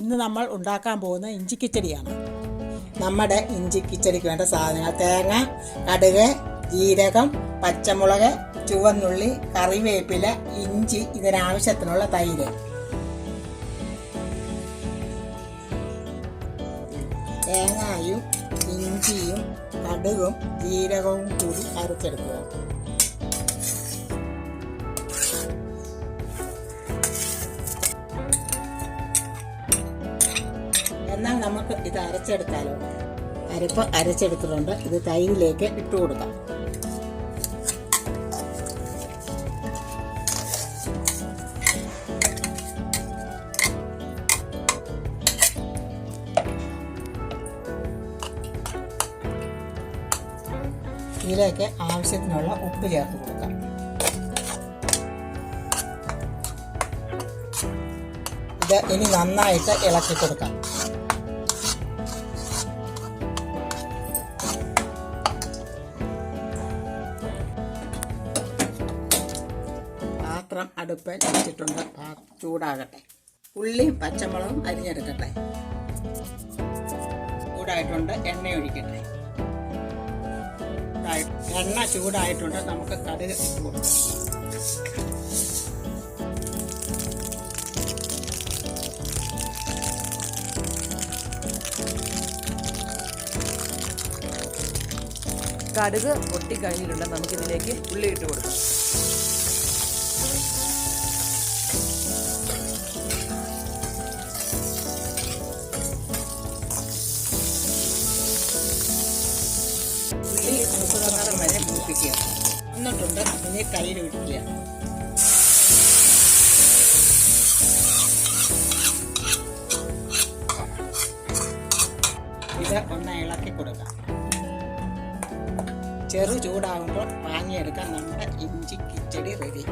ഇന്ന് നമ്മൾ ഉണ്ടാക്കാൻ പോകുന്ന ഇഞ്ചി കിച്ചടിയാണ്. നമ്മുടെ ഇഞ്ചി കിച്ചടിക്ക് വേണ്ട സാധനങ്ങൾ. തേങ്ങ കടുക് ജീരകം പച്ചമുളക് ചുവന്നുള്ളി കറിവേപ്പില ഇഞ്ചി ഇതിനാവശ്യത്തിനുള്ള തൈര്. തേങ്ങായും ഇഞ്ചിയും കടുകും ജീരകവും കൂടി അരച്ചെടുക്കുക. എന്നാൽ നമുക്ക് ഇത് അരച്ചെടുത്താലോ? അരപ്പ് അരച്ചെടുത്തിട്ടുണ്ട്. ഇത് തൈരിലേക്ക് ഇട്ട് കൊടുക്കാം. ഇതിലേക്ക് ആവശ്യത്തിനുള്ള ഉപ്പ് ചേർത്ത് കൊടുക്കാം. ഇത് ഇനി നന്നായിട്ട് ഇളക്കി കൊടുക്കാം. പാത്രം അടുപ്പിൽ വെച്ചിട്ടുണ്ട്. ചൂടാകട്ടെ. ഉള്ളിയും പച്ചമുളകും അരിഞ്ഞെടുക്കട്ടെ. ചൂടായിട്ടുണ്ട്. എണ്ണ ഒഴിക്കട്ടെ. എണ്ണ ചൂടായിട്ടുണ്ട്. നമുക്ക് കടുക് കടുക് പൊട്ടിക്കഴിഞ്ഞിട്ടുണ്ട്. നമുക്കിതിലേക്ക് ഉള്ളി ഇട്ട് കൊടുക്കാം. മൂപ്പിക്കുക എന്നിട്ടുണ്ട് അതിനെ തൈര് ഒഴിക്കുക ഇത് ഒന്ന് ഇളക്കി കൊടുക്കാം. ചെറു ചൂടാകുമ്പോൾ വാങ്ങിയെടുക്കാൻ നമ്മുടെ ഇഞ്ചി കിച്ചടി റെഡി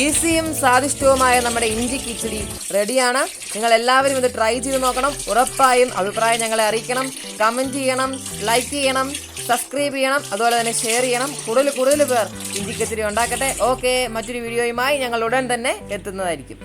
ഈസിയും സ്വാദിഷ്ടവുമായ നമ്മുടെ ഇഞ്ചി കിച്ചടി റെഡിയാണ്. നിങ്ങൾ എല്ലാവരും ഇത് ട്രൈ ചെയ്ത് നോക്കണം. ഉറപ്പായും അഭിപ്രായം ഞങ്ങളെ അറിയിക്കണം. കമന്റ് ചെയ്യണം ലൈക്ക് ചെയ്യണം സബ്സ്ക്രൈബ് ചെയ്യണം അതുപോലെ തന്നെ ഷെയർ ചെയ്യണം. കൂടുതൽ കൂടുതൽ പേർ ഇഞ്ചി കിച്ചടി ഉണ്ടാക്കട്ടെ. ഓക്കെ മറ്റൊരു വീഡിയോയുമായി ഞങ്ങൾ ഉടൻ തന്നെ എത്തുന്നതായിരിക്കും.